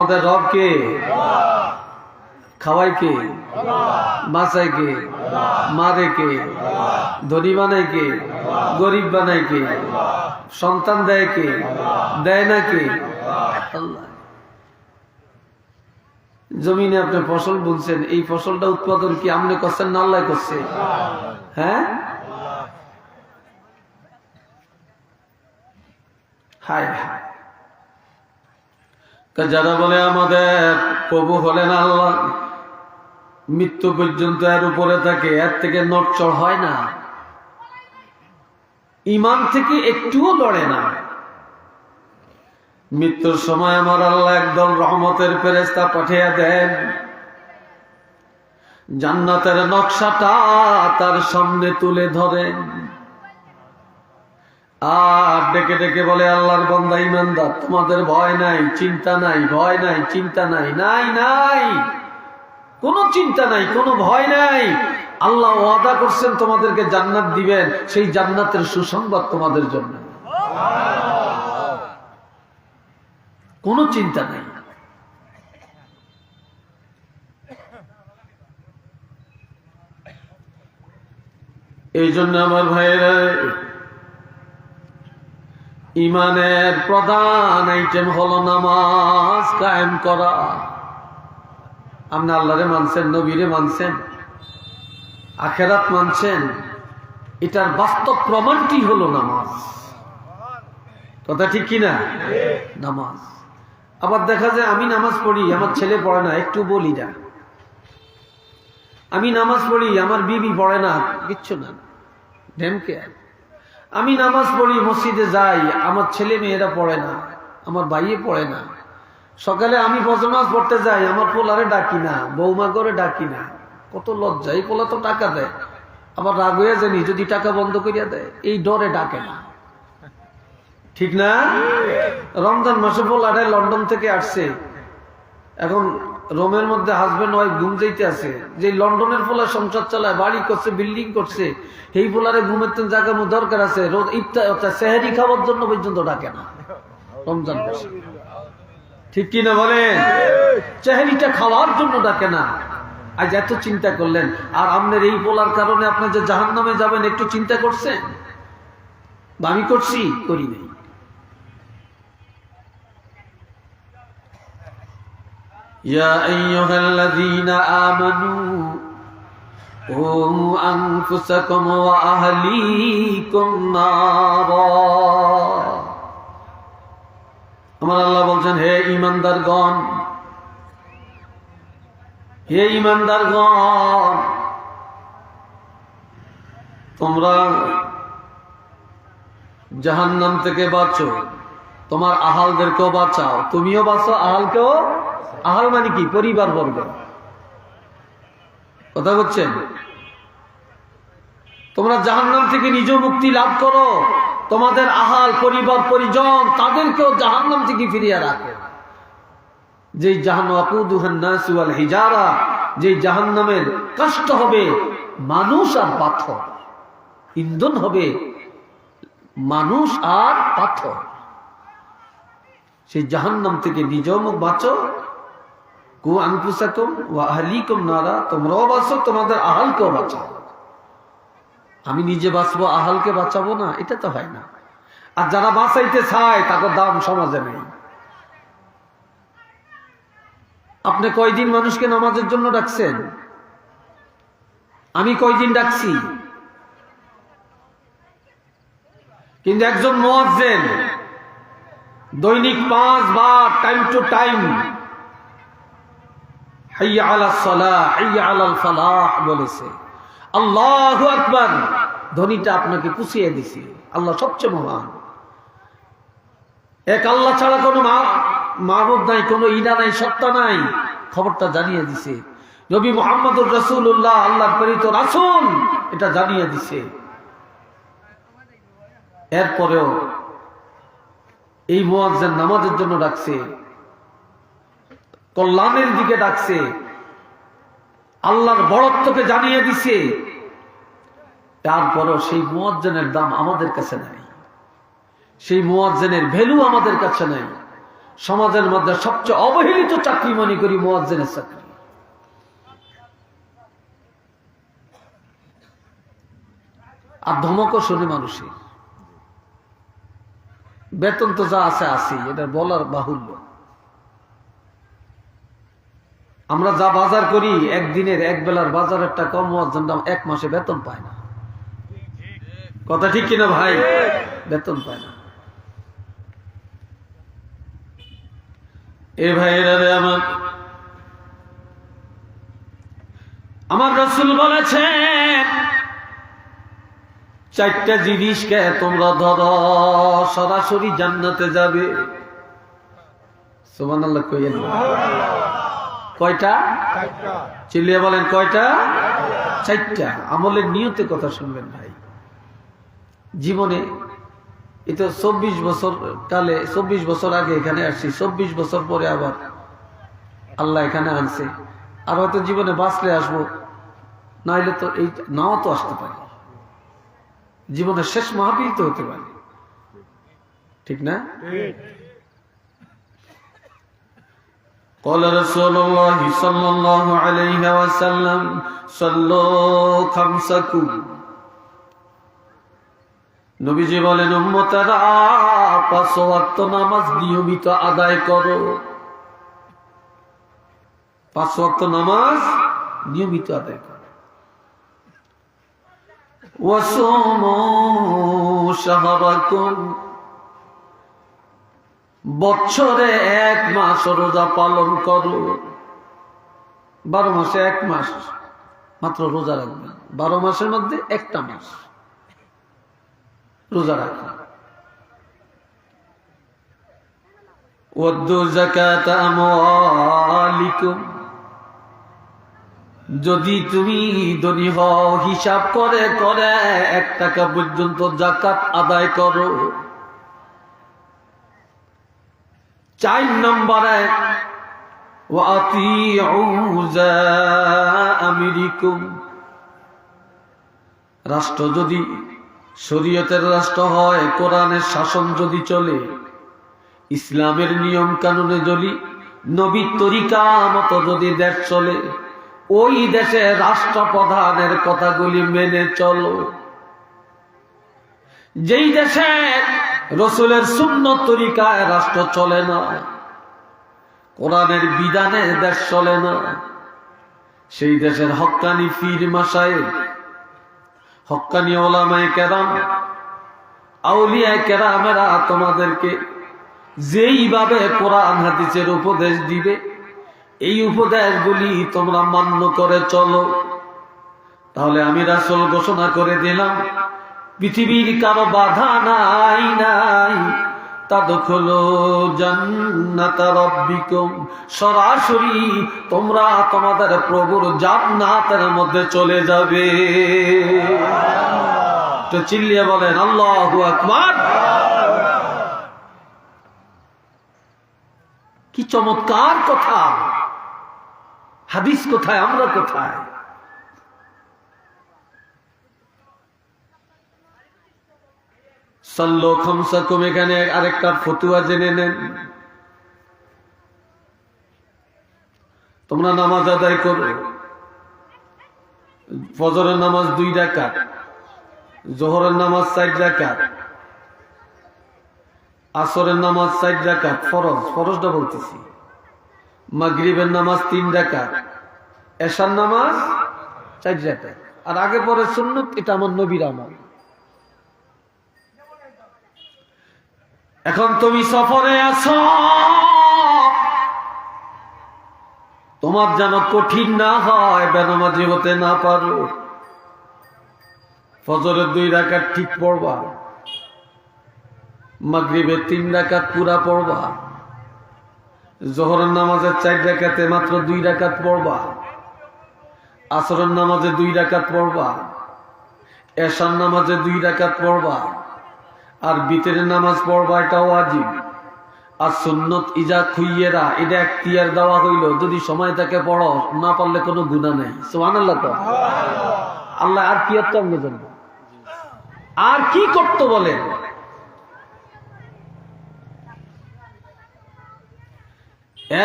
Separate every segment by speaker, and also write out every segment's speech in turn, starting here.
Speaker 1: আমাদের রব কে? খাওয়াই কে? বাঁচায় কে? মারে কে? ধনী বানায় কে? গরিব বানায় কে? সন্তান দেয় কে? দেয় না কে? জমিনে আপনি ফসল বুনছেন, এই ফসলটা উৎপাদন কি আপনি করছেন না আল্লাহ করছে? হ্যাঁ? হায় হায়। তা যারা বলে আমাদের প্রভু হলেন আল্লাহ, মৃত্যু পর্যন্ত এর উপরে থাকে, এর থেকে নটচড় হয় না। ইমান থেকে একটুও লড়ে না। মৃত্যুর সময় আমার আল্লাহ একদল রহমতের ফেরেস্তা পাঠিয়ে দেন। জান্নাতের নকশাটা তার সামনে তুলে ধরেন। আর ডেকে ডেকে বলে, আল্লাহর বন্দা, ইমানদার, তোমাদের ভয় নাই, চিন্তা নাই, ভয় নাই, চিন্তা নাই নাই নাই। কোনো চিন্তা নাই, কোনো ভয় নাই। আল্লাহ ওয়াদা করছেন তোমাদেরকে জান্নাত দিবেন, সেই জান্নাতের সুসংবাদ তোমাদের জন্য। কোনো চিন্তা নাই। এই জন্য আমার ভাইয়েরা ইমানের প্রধান আইটেম হলো নামাজ কায়েম করা। আপনি আল্লাহরে মানছেন, নবীরে মানছেন, আখেরাত মানছেন, এটার বাস্তব প্রমাণটি হলো নামাজ। কথা ঠিক কিনা নামাজ। আবার দেখা যায় আমি নামাজ পড়ি, আমার ছেলে পড়ে না, একটু বলি না। আমি নামাজ পড়ি, আমার বিবি পড়ে না, কিচ্ছু না। ডেমকে আমি নামাজ পড়ি, মসজিদে যাই, আমার ছেলে মেয়েরা পড়ে না, আমার ভাইয়ে পড়ে না। সকালে আমি বজনাজ পড়তে যাই, আমার পোলারে ডাকি না, বৌমা করে ডাকি না। কত লজ্জা, এই পোলা তো টাকা দেয়। আবার রাগ হয়ে জানি, যদি টাকা বন্ধ করিয়া দেয়, এই ডরে ডাকে না। ঠিক না? রমজান মাসে পোলারে লন্ডন থেকে আসছে। এখন রোমের মধ্যে হাজবেন্ড ওয়াইফ ঘুম যাইতে আছে। যে লন্ডনের পোলা সংসার চালায়, বাড়ি করছে বিল্ডিং করছে এই পোলারে ঘুমের তেন জায়গা দরকার আছে। রোজ ইফতার সেহারি খাওয়ার জন্য পর্যন্ত ডাকে না। রমজান মাসে। ঠিক কিনা বলেন? চেহারিটা খাওয়ার জন্য ডাকে না। আজ এত চিন্তা করলেন। আর আপনার এই বলার কারণে আপনি যে জাহান নামে যাবেন, একটু চিন্তা করছেন? আমি করছি, করি নাই। يا أيها الذين آمنوا قوموا أنفسكم وأهليكم نارا আমার আল্লাহ বলছেন হে ইমানদারগণ হে ইমানদারগণ তোমরা জাহান্নাম থেকে বাঁচো তোমার আহালদেরকেও বাঁচাও তুমিও বাঁচো আহালকেও আহাল মানে কি? পরিবার বর্গ কথা বলছেন? তোমরা জাহান্নাম থেকে নিজ মুক্তি লাভ করো। তোমাদের আহাল, পরিবার, পরিজন, তাদেরকেও জাহান্নাম থেকে ফিরিয়ে রাখো। যে জাহান্নাল হিজারা যে জাহান্নামের কষ্ট হবে, মানুষ আর পাথর। ইন্ধন হবে, মানুষ আর পাথর। সেই জাহান্নাম থেকে নিজেও মুখ বাঁচো কু আনফুসাকুম ওয়া আহলিকুম নারা, তোমরাও বাঁচো, তোমাদের আহালকেও বাঁচাও। আমি নিজে বাঁচবো, আহালকে বাঁচাবো না, এটা তো হয় না। আর যারা বাঁচাইতে চায়, তাদের দাম সমাজে নেই। আপনি কয়দিন মানুষকে নামাজের জন্য ডাকছেন? আমি কয়দিন ডাকছি? কিন্তু একজন মোয়াজ্জেন, দৈনিক পাঁচ বার টাইম টু টাইম বলেছে। আল্লাহ আপনাকে আল্লাহ সবচেয়ে মহান। এক আল্লাহ ছাড়া কোনো নাই নাই, সত্তা নাই। খবরটা জানিয়ে দিছে। নবী মোহাম্মদুর রসুল্লাহ আল্লাহ প্রেরিত রাসুল, এটা জানিয়ে দিছে। এরপরেও এই মোয়াজ্জেন নামাজের জন্য ডাকছে। কল্যাণের দিকে ডাকছে। আল্লাহর বড়ত্বকে জানিয়ে দিছে। তারপরও সেই মুয়াজ্জেনের দাম আমাদের কাছে নাই। সেই মুয়াজ্জেনের ভ্যালু আমাদের কাছে নাই। সমাজের মধ্যে সবচেয়ে অবহেলিত চাকরি মনে করি মোয়াজ্জেনের চাকরি। আর ধমকও শুনে মানুষের। বেতন তো যা আছে আছে এটা বলার বাহুল্য। আমরা যা বাজার করি, একদিনের এক বেলার বাজারের টাকা মোয়াজ্জেন দাম এক মাসে বেতন পায় না। কথা ঠিক কিনা ভাই? বেতন পায় না। এ ভাইরা আমার। আমার রসুল বলেছেন, চারটা জিনিসকে তোমরা ধরো, সরাসরি জান্নাতে যাবে। সোমান আল্লাহ। কয়টা? চিল্লিয়ে বলেন কয়টা? চারটা। আমলের নিয়তে কথা শুনবেন ভাই। জীবনে এই তো চব্বিশ বছর কালে চব্বিশ বছর আগে এখানে আসছি চব্বিশ বছর পরে আবার আল্লাহ এখানে আনছে। আর হয়তো জীবনে বাঁচলে আসব নাইলে তো এই নাও তো আসতে পারে। জীবনের শেষ মাহফিল তো হতে পারে। ঠিক না? قال رسول الله صلى الله عليه وسلم صلوا خمسكم নবীজি বলেন উম্মতেরা পাঁচ ওয়াক্ত নামাজ নিয়মিত আদায় করো পাঁচ ওয়াক্ত নামাজ নিয়মিত আদায় করো ওয়াসুমু শাহরাকুম বছরে এক মাস রোজা পালন করো। বারো মাসে এক মাস মাত্র রোজা রাখবেন বারো মাসের মধ্যে একটা মাস রোজা রাখা ওয়াদ্দু যাকাত আমওয়ালিকুম। যদি তুমি হিসাব করে করে এক টাকা পর্যন্ত জাকাত আদায় করো। চার নম্বরে রাষ্ট্র যদি শরীয়তের রাষ্ট্র হয়, কোরআনের শাসন যদি চলে, ইসলামের নিয়ম কানুনে যদি নবী তরিকা মতো যদি দেশ চলে, ওই দেশে রাষ্ট্রপ্রধানের কথাগুলি মেনে চলো। যেই দেশে রসুলের শূন্য তরিকায় রাষ্ট্র চলে না। কোরআনের বিধানে দেশ চলে না। সেই দেশের হক্কানি ফির মাসায় হক্কানি ওলামায় কেরাম, আউলিয়ায় কেরামেরা তোমাদেরকে যেইভাবে কোরআন হাদিসের উপদেশ দিবে, এই উপদেশগুলি তোমরা মান্য করে চলো। তাহলে আমি রাসল ঘোষণা করে দিলাম পৃথিবীর কারও বাধা নাই নাই। সরাসরি তোমরা তোমাদের প্রভুর জান্নাতের মধ্যে চলে যাবে। তো চিল্লিয়ে বলেন, আল্লাহু আকবার। কি চমৎকার কথা। হাদিস কোথায়, আমরা কোথায়? সাল্লো এখানে আরেকটা ফতুয়া জেনে নেন। তোমরা নামাজ আদায় করো। ফজরের নামাজ দুই জোহরের নামাজ চার আসরের নামাজ চার ফরজ, ফরজটা বলতেছি। মাগরিবের নামাজ তিন ডাকাত এশার নামাজ চার আর আগে পরে সুন্নত, এটা আমার নবীর আমল। এখন তুমি সফরে আছো। তোমার যেন কঠিন না হয়, বেনামাজি হতে না পারো। ফজরের দুই রাকাত ঠিক পড়বা। মাগরিবের তিন রাকাত পুরা পড়বা। জোহরের নামাজের চার রাকাতে মাত্র দুই রাকাত পড়বা। আসরের নামাজে দুই রাকাত পড়বা। এশার নামাজে দুই রাকাত পড়বা। আর বিতের নামাজ পড়বা এটা ওয়াজিব। আর সুন্নত ইজা খুইয়েরা, এটা এখতিয়ার দেওয়া হইল, যদি সময় থাকে পড়ো, না পারলে কোনো গুণা নেই। সোহান আল্লাহ তো? আল্লাহ আর কি তো আমি জানব আর কি করতো বলে?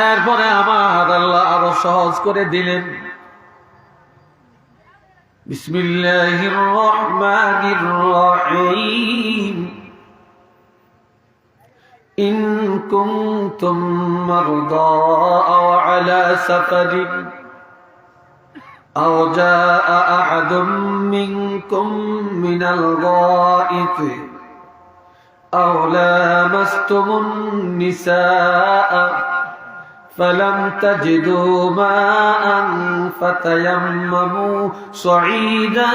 Speaker 1: এরপরে আমার আল্লাহ আরও সহজ করে দিলেন। বিসমিল্লাহির রহমানির রহিম। إن كنتم مرضى أو على سفر أو جاء أحد منكم من الغائط أو لامستم النساء فلم تجدوا ماء فتيمموا صعيدا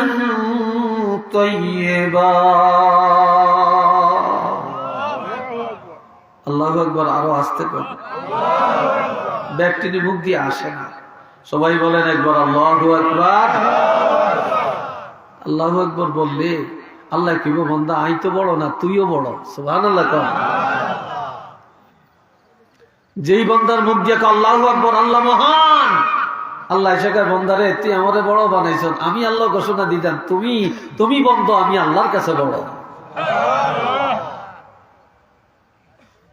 Speaker 1: طيبا একবার আরও আসতে পারে। ব্যক্তিটি মুখ দিয়ে আসে না। সবাই বলেন একবার আল্লাহ একবার আল্লাহ একবার বললে, আল্লাহ কি বন্ধা আই তো বড় না, তুইও বড়। সুহান যেই বন্দার মুখ দিয়ে আল্লাহ আকবর, আল্লাহ মহান। আল্লাহ শেখার বন্দারে তুই আমারে বড় বানাইছ আমি আল্লাহ ঘোষণা দিতাম। তুমি তুমি বন্ধ, আমি আল্লাহর কাছে বড়।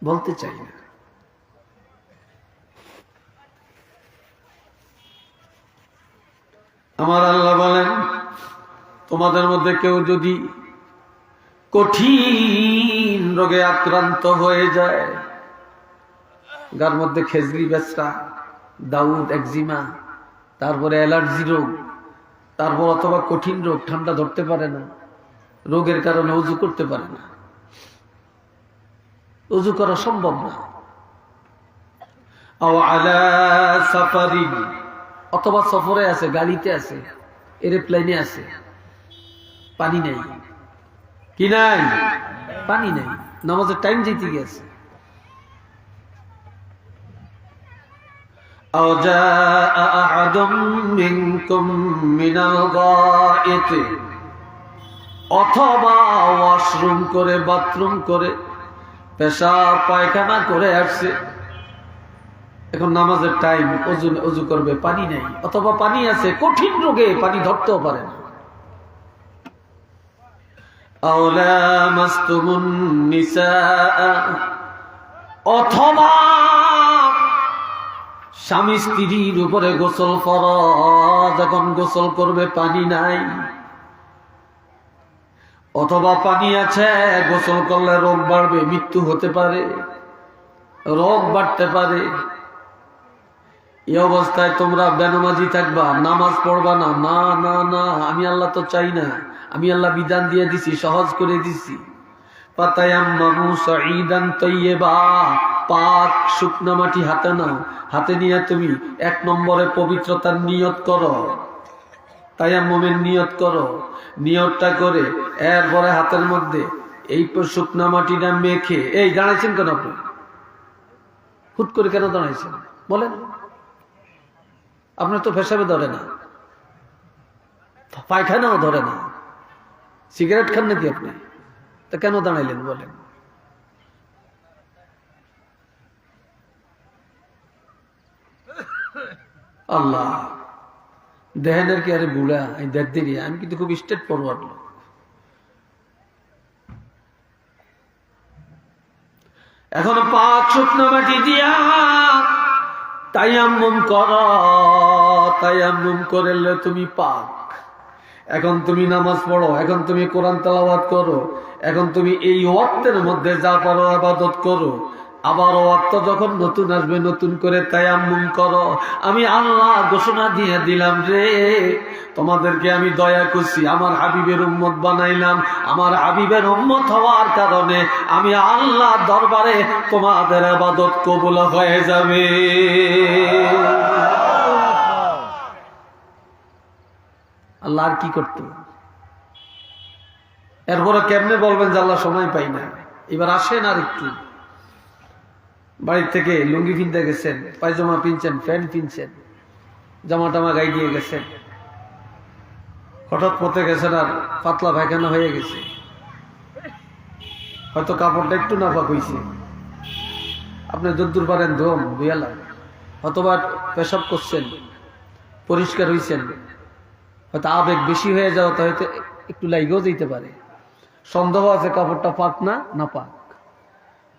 Speaker 1: বলতে চাই না। আমার আল্লাহ বলেন, তোমাদের মধ্যে কেউ যদি কঠিন রোগে আক্রান্ত হয়ে যায় গার মধ্যে খেজরি বেচরা, দাউদ, একজিমা, তারপরে অ্যালার্জি রোগ, তারপর অথবা কঠিন রোগ, ঠান্ডা ধরতে পারে না, রোগের কারণে উজু করতে পারে না। উজু করা সম্ভব না আও আলা সাফারিন অথবা সফরে আছে গাড়িতে আছে এরোপ্লেনে আছে পানি নাই কি নাই পানি নাই নামাজের টাইম যেতে গেছে أو جاء أحد منكم من الغائط অথবা ওয়াশরুম করে বাথরুম করে পেশাব, পায়খানা করে আসছে। এখন নামাজের টাইম অজু অজু করবে, পানি নেই। অথবা পানি আছে, কঠিন রোগে পানি ধরতেও পারে না। অথবা স্বামী স্ত্রীর উপরে গোসল ফরজ। এখন গোসল করবে, পানি নাই। অথবা পানি আছে, গোসল করলে রোগ বাড়বে, মৃত্যু হতে পারে, রোগ বাড়তে পারে। এই অবস্থায় তোমরা বেনমাজি থাকবা, নামাজ পড়বা না না না না, আমি আল্লাহ তো চাই না, আমি আল্লাহ বিধান দিয়ে দিছি, সহজ করে দিছি। পাক শুকনা মাটি হাতে নাও, হাতে নিয়ে তুমি এক নম্বরে পবিত্রতার নিয়ত করো। তায়াম্মুমের নিয়ত করো। নিয়তটা করে এরপরে হাতের মধ্যে এই শুকনা মাটিটা মেখে, এই দাঁড়াইছেন কেন আপনি? হুট করে কেন দাঁড়াইছেন? বলেন। আপনার তো ফেসাবে ধরে না। পায়খানাও ধরে না। সিগারেট খান নাকি আপনি? তা কেন দাঁড়াইলেন, বলেন। আল্লাহ। দেহেনের কি আরে বুড়া আমি দেখ দিই আমি কিন্তু খুব স্টেট ফরওয়ার্ড লোক। এখন পাক শুকনো মাটি দিয়া তায়াম্মুম কর, তায়াম্মুম করলে তুমি পাক। এখন তুমি নামাজ পড়ো, এখন তুমি কোরআন তালাবাদ করো, এখন তুমি এই ওয়াক্তের মধ্যে যা পারো আবাদত করো। আবার ওয়াক্ত যখন নতুন আসবে, নতুন করে তায়াম্মুম করো। আমি আল্লাহ ঘোষণা দিয়ে দিলাম রে তোমাদেরকে আমি দয়া করছি, আমার হাবিবের উম্মত বানাইলাম। আমার হাবিবের উম্মত হওয়ার কারণে আমি আল্লাহ দরবারে তোমাদের আবাদত কবুল হয়ে যাবে। আল্লাহ আর কি করতো এরপরে কেমনে বলবেন যে আল্লাহ সময় পাই না এবার আসেন আর একটু। বাড়ির থেকে লুঙ্গি কিনতে গেছেন, পায়জামা পিনছেন, প্যান্ট পিনছেন জামা টামা গাই দিয়ে গেছেন। হঠাৎ পথে গেছেন আর পাতলা পায়খানা হয়ে গেছে। হয়তো কাপড়টা একটু নাফাক হয়েছে আপনি যদ্দুর পারেন, ধোম দুয়ালা অথবা পেশাব করছেন, পরিষ্কার হয়েছেন হয়তো আবেগ বেশি হয়ে যাওয়া তো হয়তো একটু লাইগেও যেতে পারে। সন্দেহ আছে কাপড়টা পাক না না পাক।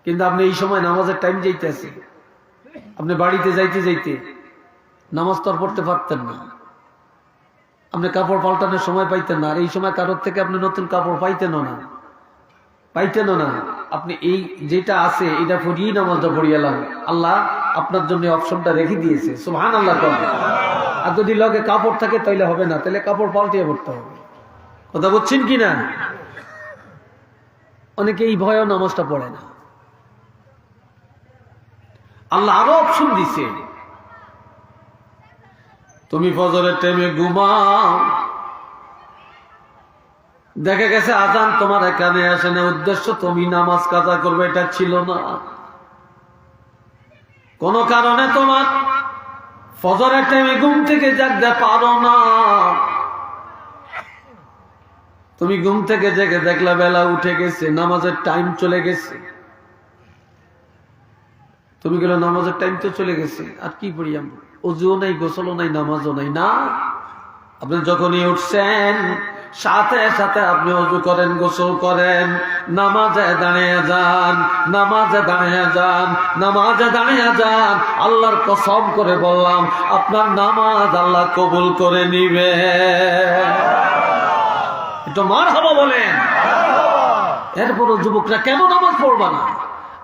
Speaker 1: কিন্তু আপনি এই সময় নামাজের টাইম যাইতেছে আপনি বাড়িতে যাইতে যাইতে নামাজ তো পড়তে পারতেন না। আপনি কাপড় পাল্টানোর সময় পাইতেন না। আর এই সময় কারোর থেকে আপনি নতুন কাপড় পাইতেনও না। পাইতেনও না। আপনি এই যেটা আছে, এটা পড়িয়েই নামাজটা পড়িয়ালাম। আল্লাহ আপনার জন্য অপশনটা রেখে দিয়েছে। সুহান আল্লাহ আর যদি লগে কাপড় থাকে, তাইলে হবে না। তাহলে কাপড় পাল্টিয়ে পড়তে হবে। কথা বলছেন কি না অনেকে এই ভয়েও নামাজটা পড়ে না। আল্লাহ আরও অপশন দিছে। তুমি ফজরের টাইমে ঘুমাও। দেখা গেছে আজান তোমার এখানে আসে না, উদ্দেশ্য তুমি নামাজ কাজা করবে, এটা ছিল না। কোন কারণে তোমার ফজরের টাইমে ঘুম থেকে জাগতে পারো না। তুমি ঘুম থেকে জেগে দেখলা বেলা উঠে গেছে, নামাজের টাইম চলে গেছে। তুমি গেলে নামাজের টাইম তো চলে গেছে, আর কি করি আমরা? অজুও নাই, গোসলও নাই, নামাজও নাই, না। আপনি যখনই উঠছেন, সাথে সাথে আপনি অজু করেন, গোসল করেন, নামাজে দাঁড়িয়ে যান, নামাজে দাঁড়িয়ে যান, নামাজে দাঁড়িয়ে যান। আল্লাহর কসম করে বললাম, আপনার নামাজ আল্লাহ কবুল করে নিবে। একটু মার হব বলেন। এরপরও যুবকরা কেন নামাজ পড়বা না?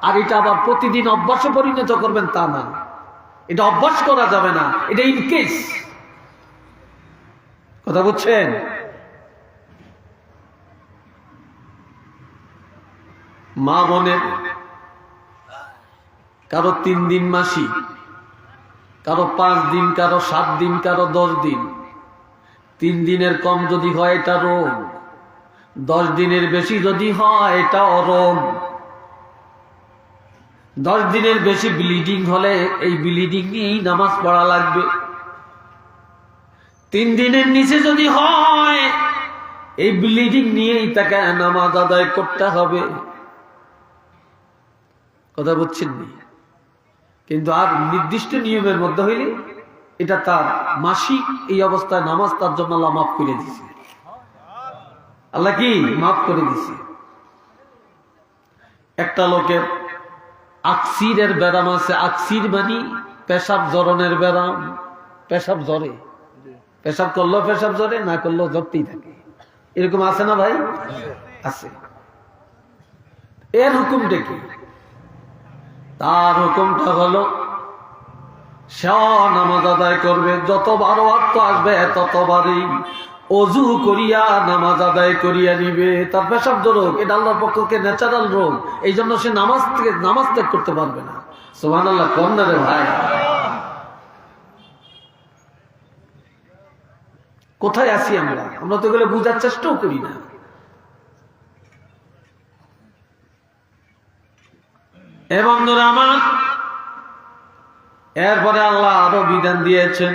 Speaker 1: আর এটা আবার প্রতিদিন অভ্যাসে পরিণত করবেন তা না। এটা অভ্যাস করা যাবে না। এটা ইনকেস কথা বুঝছেন? মা বোনের কারও তিন দিন মাসি, কারও পাঁচ দিন, কারও সাত দিন, কারও দশ দিন। তিন দিনের কম যদি হয় এটা রোগ। দশ দিনের বেশি যদি হয় এটা অরোগ। দশ দিনের বেশি ব্লিডিং হলে এই ব্লিডিং নিয়েই নামাজ পড়া লাগবে। তিন দিনের নিচে যদি হয়, এই ব্লিডিং নিয়েই তাকে নামাজ আদায় করতে হবে। কথা বুঝছেন নি? কিন্তু আর নির্দিষ্ট নিয়মের মধ্যে হইলে এটা তার মাসিক এই অবস্থায় নামাজ তার জন্য আল্লাহ মাফ করে দিছে আল্লাহ কি? মাফ করে দিছে একটা লোকের আকসিরের ব্যারাম আছে। আকসির মানি পেশাব জরনের ব্যারাম পেশাব জ্বরে। পেশাব করলেও পেশাব জ্বরে, না করলেও জ্বরতেই থাকে। এরকম আছে না ভাই? আছে। এর হুকুমটা কি? তার হুকুমটা হলো, সেও নামাজ আদায় করবে যতবার অর্থ আসবে ততবারই অজু করিয়া নামাজ আদায় করিয়া নিবে। তার পেশাব রোগ, এটা আল্লাহর পক্ষকে ন্যাচারাল রোগ। এই জন্য সে নামাজ থেকে, নামাজ ত্যাগ করতে পারবে না। সোহান আল্লাহ কম না ভাই? কোথায় আছি আমরা? আমরা তো এগুলো বুঝার চেষ্টাও করি না। এবং আমার, এরপরে আল্লাহ আরও বিধান দিয়েছেন।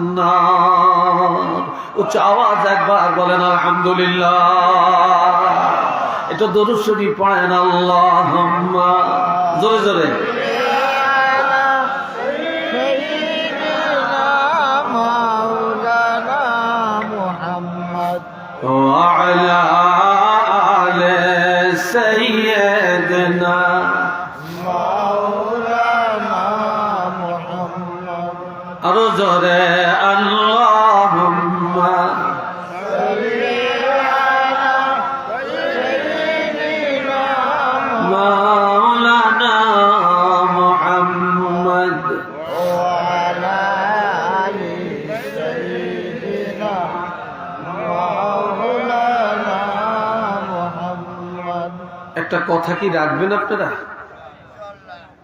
Speaker 1: উচ্চ আওয়াজ একবার বলেন আলহামদুলিল্লাহ এটা দরুদ শরীফ পড়েন আল্লাহ জোরে জোরে وعلى آل سيدنا আরো জোরে আল্লাহুম্মা একটা কথা কি রাখবেন আপনারা?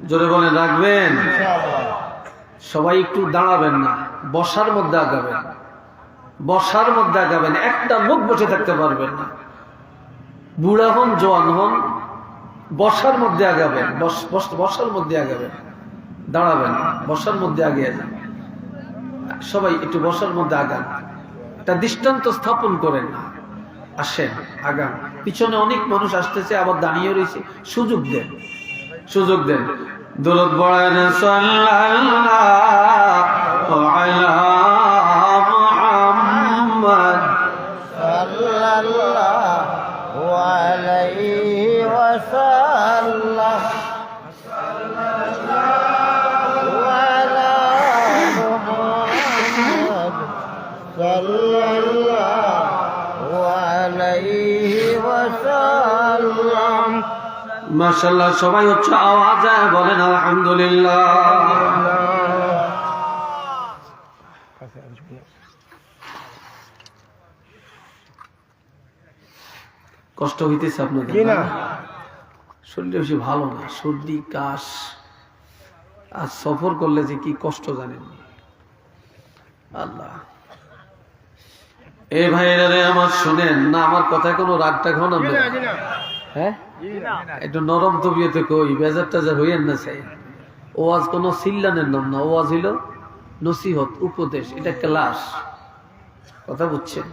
Speaker 1: জোরে বলেন, রাখবেন? সবাই একটু দাঁড়াবেন না, বসার মধ্যে আগাবেন। বসার মধ্যে আগাবেন, একটা লোক বসে থাকতে পারবেন না। বুড়া হন, জোয়ান হন, বসার মধ্যে আগাবেন, বস- বস- বসার মধ্যে আগাবেন। দাঁড়াবেন, বসার মধ্যে আগে যান। সবাই একটু বসার মধ্যে আগান। একটা দৃষ্টান্ত স্থাপন করেন আসেন, আগান। পিছনে অনেক মানুষ আসতেছে আবার দাঁড়িয়ে রয়েছে। সুযোগ দেন সুযোগ দেন। দৌলত সাল্লাল্লাহু আলা মাশাআল্লাহ সবাই হচ্ছে আওয়াজে বলেন আলহামদুলিল্লাহ কষ্ট হইতেছে আপনাদের।
Speaker 2: না?
Speaker 1: শরীরটা বেশি ভালো না সর্দি কাশ আর সফর করলে যে কি কষ্ট জানেন আল্লাহ এ ভাইরা আমার শুনেন না আমার কথায় কোনো রাগ টাগ হন আপনারা? হ্যাঁ? একটু নরম তবিয়তে কই বেজার টাজার হইয়েন না চাই। ওয়াজ কোনো সিল্লানের নাম না ওয়াজ হইল নসিহত উপদেশ এটা ক্লাস কথা বুঝছেন?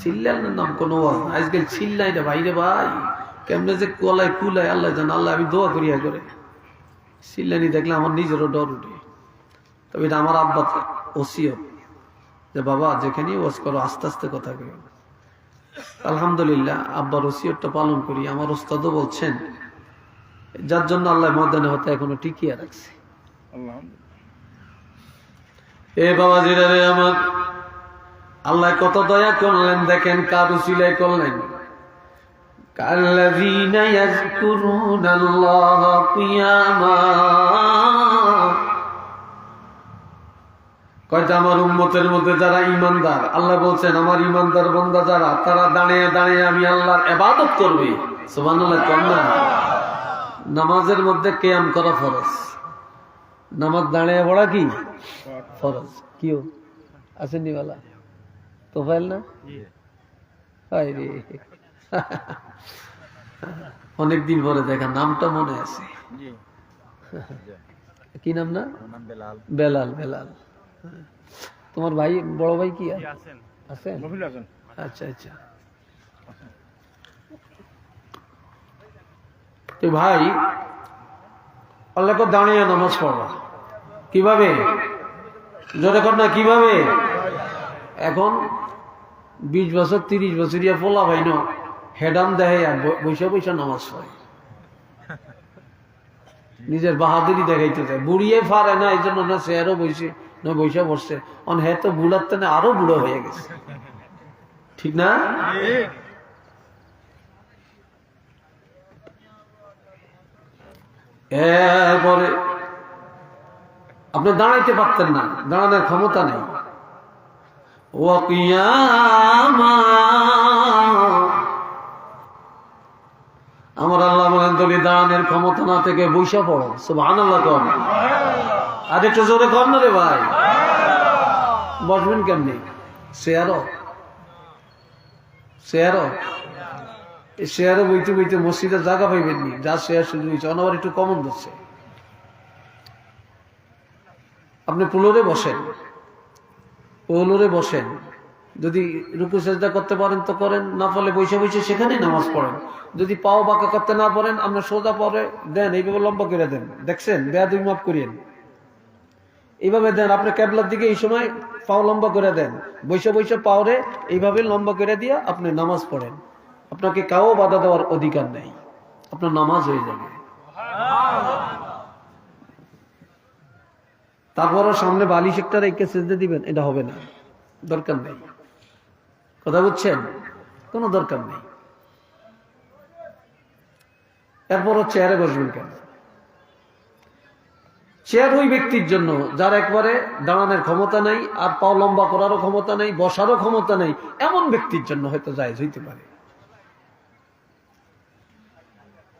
Speaker 1: সিল্লানের নাম কোনো ওয়াজ না। আজকাল চিল্লা এটা ভাইরে ভাই কেমনে যে কলায় কুলায় আল্লাহ জান আল্লাহ আমি দোয়া করিয়া করে সিল্লানি দেখলে আমার নিজেরও ডর উঠে। তবে এটা আমার আব্বা ওসিয়ত। যে বাবা যেখানে ওয়াজ করো আস্তে আস্তে কথা কইও। আলহামদুলিল্লাহ আব্বার ওসিয়তটা পালন করি। আমার ওস্তাদও বলছেন, যার জন্য আল্লাহ ময়দানে হতে এখনও টিকিয়ে রাখছে। এ বাবা জিরারে আমার, আল্লাহ কত দয়া করলেন, দেখেন কার সিলাই করলেন। কাল্লাযীনা ইয়াযকুরুনাল্লাহা কিয়ামা। কয়টা আমার উম্মতের মধ্যে যারা ইমানদার আল্লাহ বলছেন আমার ইমানদার বন্দা যারা তারা দাঁড়িয়ে দাঁড়িয়ে আমি আল্লাহর এবাদত করবে। কন্যা নামাজের মধ্যে কেয়াম করা ফরজ। নামাজ দাঁড়িয়ে পড়া কি? ফরজ। কিও? আসেননি বালা? তোফাইল না? হায় রে। অনেকদিন পরে দেখা নামটা মনে আছে। কি নাম না? বেলাল। বেলাল হ্যাঁ। তোমার ভাই বড় ভাই কি? আছে আছেন। আচ্ছা আচ্ছা। তো ভাই আল্লাহকে দাঁড়িয়ে নামাজ পড়বা। কীভাবে? জোরে কর না কীভাবে? এখন বিশ বছর তিরিশ বছর ইয়া পোলা ভাই ন হেডাম আর বৈশা বৈশা নামাজ পড়ে। নিজের বাহাদুরি দেখাইতে চায়। বুড়িয়ে পারে না এই জন্য না চেয়ারও বসে। বৈশা বসছে অন হ্যাঁ তো বুড়াতে না আরও বুড়ো হয়ে গেছে। ঠিক না? এরপরে আপনি দাঁড়াইতে পারতেন না, দাঁড়ানোর ক্ষমতা নেই। আমার আল্লাহ বলেন, তুমি দাঁড়ানোর ক্ষমতা না থেকে বৈশা পড়ো। সুবহান আল্লাহ কম আর একটু জোরে কর না রে ভাই। বসবেন কেমনি? শেয়ারও। বইতে বইতে জায়গা যা শেয়ার হয়েছে। অনাবার একটু কমন আপনি পুলোরে বসেন। পুলোরে বসেন। যদি রুকু সেজদা করতে পারেন তো করেন। না পারলে বসে বসে সেখানেই নামাজ পড়েন। যদি পাও বাঁকা করতে না পারেন, আপনার সোজা পরে দেন। এইভাবে লম্বা করে দেন। দেখছেন? বেয়া দুই মাপ করিয়েন। এইভাবে দেন, আপনি ক্যাবলার দিকে এই সময় পাও লম্বা করে দেন। বৈশা বৈশা পাওরে এইভাবে লম্বা করে দিয়ে আপনি নামাজ পড়েন। আপনাকে কাউ বাধা দেওয়ার অধিকার নেই। আপনার নামাজ হয়ে যাবে। তারপরও সামনে বালিশ একটা রেখে সেজদে দিবেন, এটা হবে না। দরকার নেই। কথা বুঝছেন? কোনো দরকার নেই। এরপরও চেয়ারে বসবেন কেন? চেয়ার ওই ব্যক্তির জন্য, যার একবারে দাঁড়ানোর ক্ষমতা নাই, আর পাও লম্বা করারও ক্ষমতা নাই, বসারও ক্ষমতা নাই, এমন ব্যক্তির জন্য হয়তো জায়জ হইতে পারে।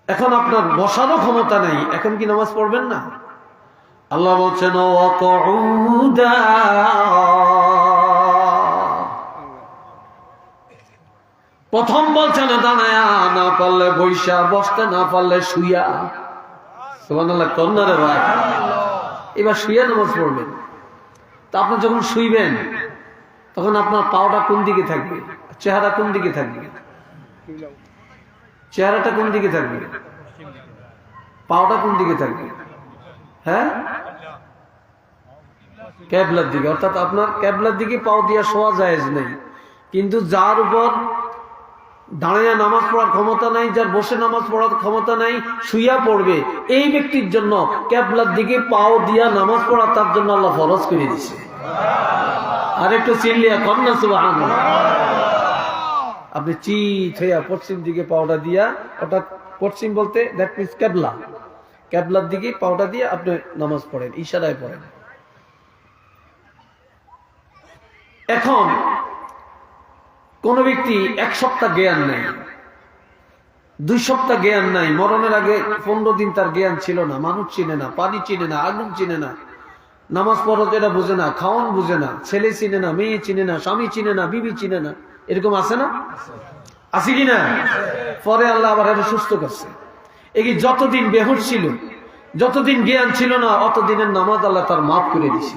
Speaker 1: এখন আপনার বসারও ক্ষমতা নাই, এখন কি নামাজ পড়বেন না? আল্লাহ বলছেন। প্রথম বলছেন, দাঁড়ায়া না পারলে বৈশা বসতে না পারলে শুইয়া। সুবহানাল্লাহ, কন্যা রে ভাই। এবার শুয়ে নামাজ পড়বেন। তা আপনি যখন শুইবেন, তখন আপনার পাওটা কোন দিকে থাকবে? চেহারা কোন দিকে থাকবে? চেহারাটা কোন দিকে থাকবে? পাওটা কোন দিকে থাকবে? হ্যাঁ? ক্যাবলার দিকে। অর্থাৎ আপনার ক্যাবলার দিকে পাও দিয়া শোয়া যায় নেই। কিন্তু যার উপর দাঁড়িয়ে নামাজ পড়ার ক্ষমতা নাই, যার বসে নামাজ পড়ার ক্ষমতা নাই, শুইয়া পড়বে। এই ব্যক্তির জন্য ক্যাবলার দিকে পাও দিয়া নামাজ পড়া তার জন্য আল্লাহ ফরজ করে দিছে আর একটু চিল্লিয়া কন্যা সুবাহান আপনি চিত হইয়া পশ্চিম দিকে পাওটা দিয়া ওটা পশ্চিম বলতে দ্যাট মিনস ক্যাবলা ক্যাবলার দিকে পাওটা দিয়ে আপনি নামাজ পড়েন, ইশারায় পড়েন। এখন কোন ব্যক্তি এক সপ্তাহ জ্ঞান নেই, দুই সপ্তাহ জ্ঞান নাই, মরণের আগে পনেরো দিন তার জ্ঞান ছিল না, মানুষ চিনে না, পানি চিনে না, আগুন চিনে না, নামাজ পড়ত এটা বুঝে না, খাওয়ান বুঝে না, ছেলে চিনে না, মেয়ে চিনে না, স্বামী চিনে না, বিবি চিনে না, এরকম আছে না? আছে কি না? পরে আল্লাহ আবার এটা সুস্থ করছে। এই যতদিন বেহুশ ছিল, যতদিন জ্ঞান ছিল না, অতদিনের নামাজ আল্লাহ তার মাফ করে দিছে